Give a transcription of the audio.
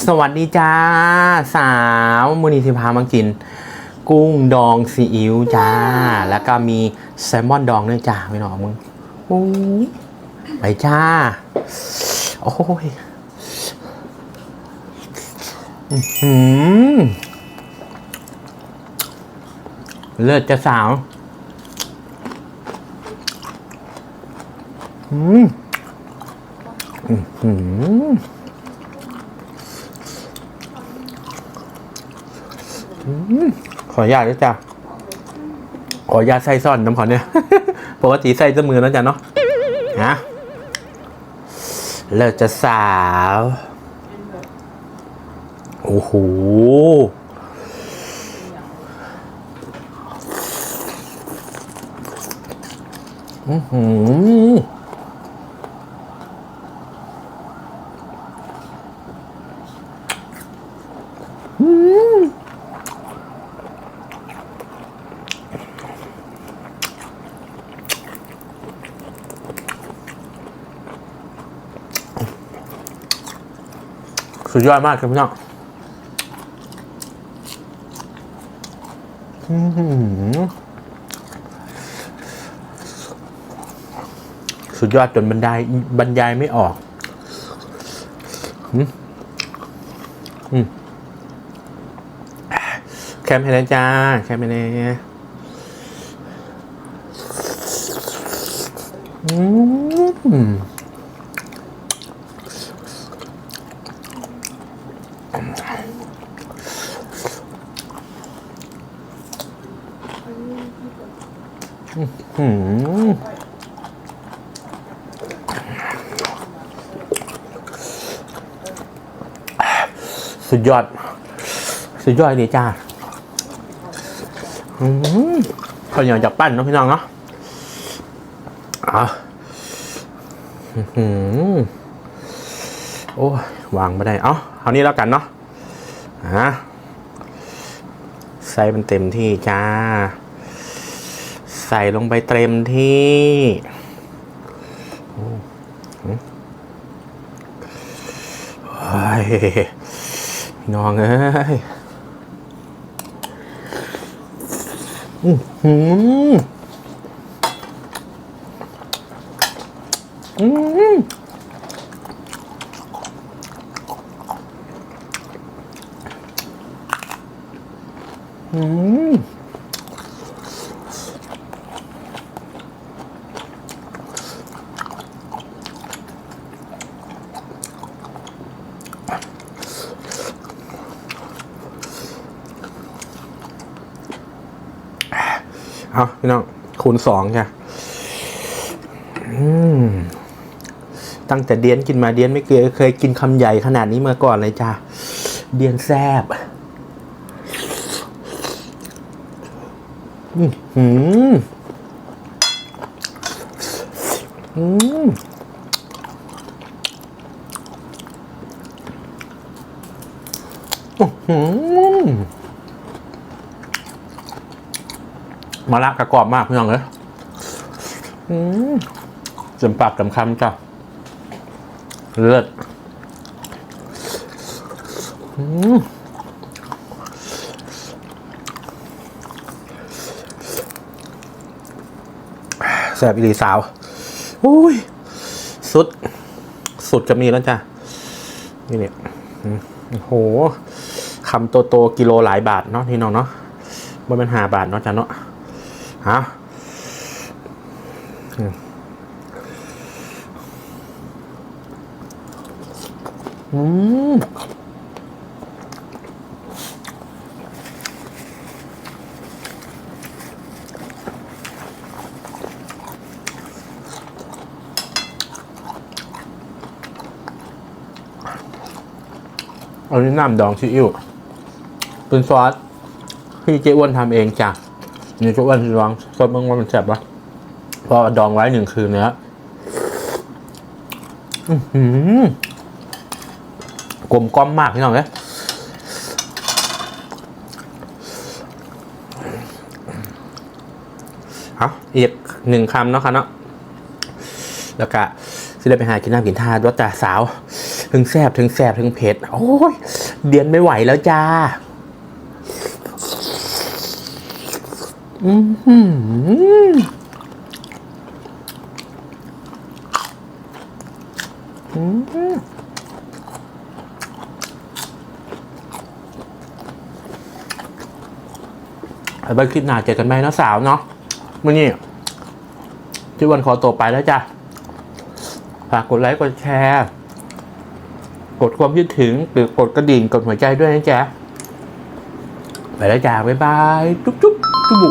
สวัสดีจ้า สาวมูนิสิพามากิน กุ้งดองซีอิ๊วจ้า แล้วก็มีแซลมอนดองด้วยจ้าไม่หนอมึงโอ้ยไปจ้า โอ้ยอื้อหือเลิศจะสาว อืมอื้อหือ ขออนุญาตด้วยจ้ะขออนุญาตใส่ซ่อนน้ำขอเนี่ยปกติใส่เสมือแล้วจ้ะเนาะฮะเลิกจะสาว โอ้โหอือหือ สุดยอดมากครับพี่น้องสุดยอดจนบรรยายบรรยายไม่ออกแคมให้แล้วจ้า แคมให้แล้อืม หืมสุดยอด สุดยอดดีจ้าอืมข้าวเหนียวจากปั้นเนาะพี่น้องเนาะอะอื้อหือโอ้วางไม่ได้ เอ้าเอานี้แล้วกันเนาะ อะใส่มันเต็มที่จ้า ใส่ลงไปเต็มที่โอ้ยน้องเอ้ยอื้อหืออืม อืมเอาพี่น้องคูณสองจ้ะอืมตั้งแต่เดียนกินมาเดียนไม่เคยเคยกินคำใหญ่ขนาดนี้มาก่อนเลยจ้ะ เดียนแซบ อืมหืมอืมอื้อหือมาละกระกรอบมากพี่น้องเลยอืมเต็มปากเต็มคำจ้ะเลิศอืม แซ่บอีหลีสาวอุ้ย สุด สุดจะมีแล้วจ้ะ นี่เนี่ยโอ้โหคำโตโตๆกิโลหลายบาทเนาะพี่น้องเนาะมันเป็นหาบาทเนาะจ้ะเนาะฮะอืม อันนี้น้ำดองซีอิ๊วเป็นซอสที่เจ๊อ้วนทำเองจ้ะนี่ทุกวันลองสดเมื่อวันมันแสบปะพอดองไว้หนึ่งคืนเนี้ยอื้อหือกลมกล้อมมากพี่น้องเลยเอาอีกหนึ่งคำเนาะค่ะเนาะแล้วก็สิได้ไปหากินน้ำกินท่ารถจ่าสาว ถึงแสบถึงแสบถึงเผ็ดโอ้ยเดียนไม่ไหวแล้วจ้าอือหืออืมเอาไปคลิปหน้าเจอกันไหมนะสาวเนาะมื่อนี้ที่วันขอตัวไปแล้วจ้ะ ฝากกดไลค์ กดแชร์ กดความคิดถึงหรือกดกระดิ่งกดหัวใจด้วยนะจ๊ะ ไปแล้วจ้าบ๊ายบาย จุ๊บจุ๊บจุ๊บบุ